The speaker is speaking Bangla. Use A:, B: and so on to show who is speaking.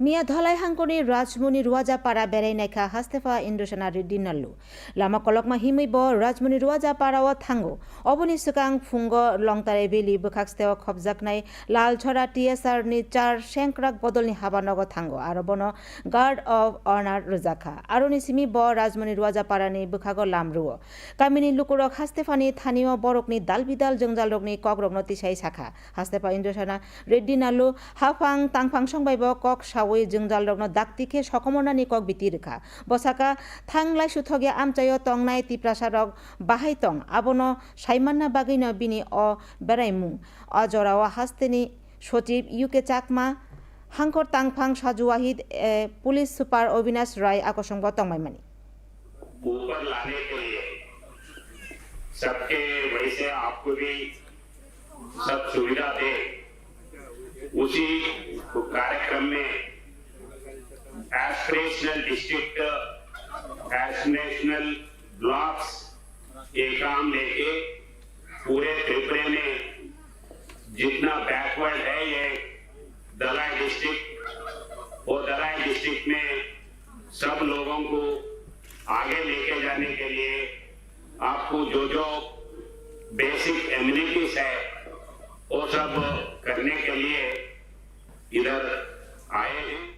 A: মিয়া ধলাই হাঙ্কনি রাজমণি রুয়াজা পাড়া বেড়াই নাইখা হাস্তেফা ইন্ডোসানারি ডিনাল্লু লামা কলকমা হিমইব রাজমণি রুয়াজাপাড়াও থাঙ্গো অবনি সুকাং ফুঙ্গ লংতারে বেলি বুখাকস্তে খবজাকাই লাল ছড়া টিএসআর নি চার শেংক্রাক বদলনি হাবানগ থাঙ্গো আর বন গার্ড অব অনার রোজাখা আরও নিসিমি ব রাজমণি রুয়াজা পাড়া রুয়াজাপাড়ানি বখাগ লামরুও কামিনী লুকুরক হাস্তেফানি থানীয় বরকনি দালবিদাল জঞ্জাল রগনি কক রগ্নতি সাই শাখা হাস্তেফা ইন্দ্রসানা রেডিনালু হাফাং তাংফাং সংবাইব কক সাও बेलि बोखाक्सतेव खबजाकनाय लाल छरा टिएसआर नि चार शेंक्राक बदलनि हाबानग थांगो आरो बनो गार्ड अफ अनार रोजाखा आरोनि सिमि ब राजमुनि रुवाजापारानि बोखागो लामरुओ गामिनि लुकुरक हास्तेफानि थानिय बरकनि दालबिदाल जोंजाल रगनि ककरगनो तिसाइ साखा हास्तेफा इन्द्रसेना रेड्डी नाल्लु हाफां तांफां संबायब कक सावै जोंजाल रगनो दाक्तिखे सकमनानि कक बिति रोखा बसाका थांलाय सुथगे आमचायो तंनाय तिप्रासारक बाहाय तं आबनो साइमान्ना बागैनो बिनि अ बेरायमुं अजराव हास्तेनि सचिव इउके चाकमा हांखर तांफां साजु वाहिद ए, पुलिस सुपार अविनाश राय आकसंग तंमाइमानि
B: ऊपर लाने के लिए सबके वैसे आपको भी सब सुविधा दे उसी कार्यक्रम में एस्पिरेशनल डिस्ट्रिक्ट एस्पिरेशनल ब्लॉक्स ये काम लेके पूरे त्रिपुरा में जितना बैकवर्ड है ये दलाई डिस्ट्रिक्ट वो दलाई डिस्ट्रिक्ट में सब लोगों को आगे लेके जाने के लिए आपको जो जो बेसिक एम्यूनिटीज है, वो सब करने के लिए इधर आए हैं।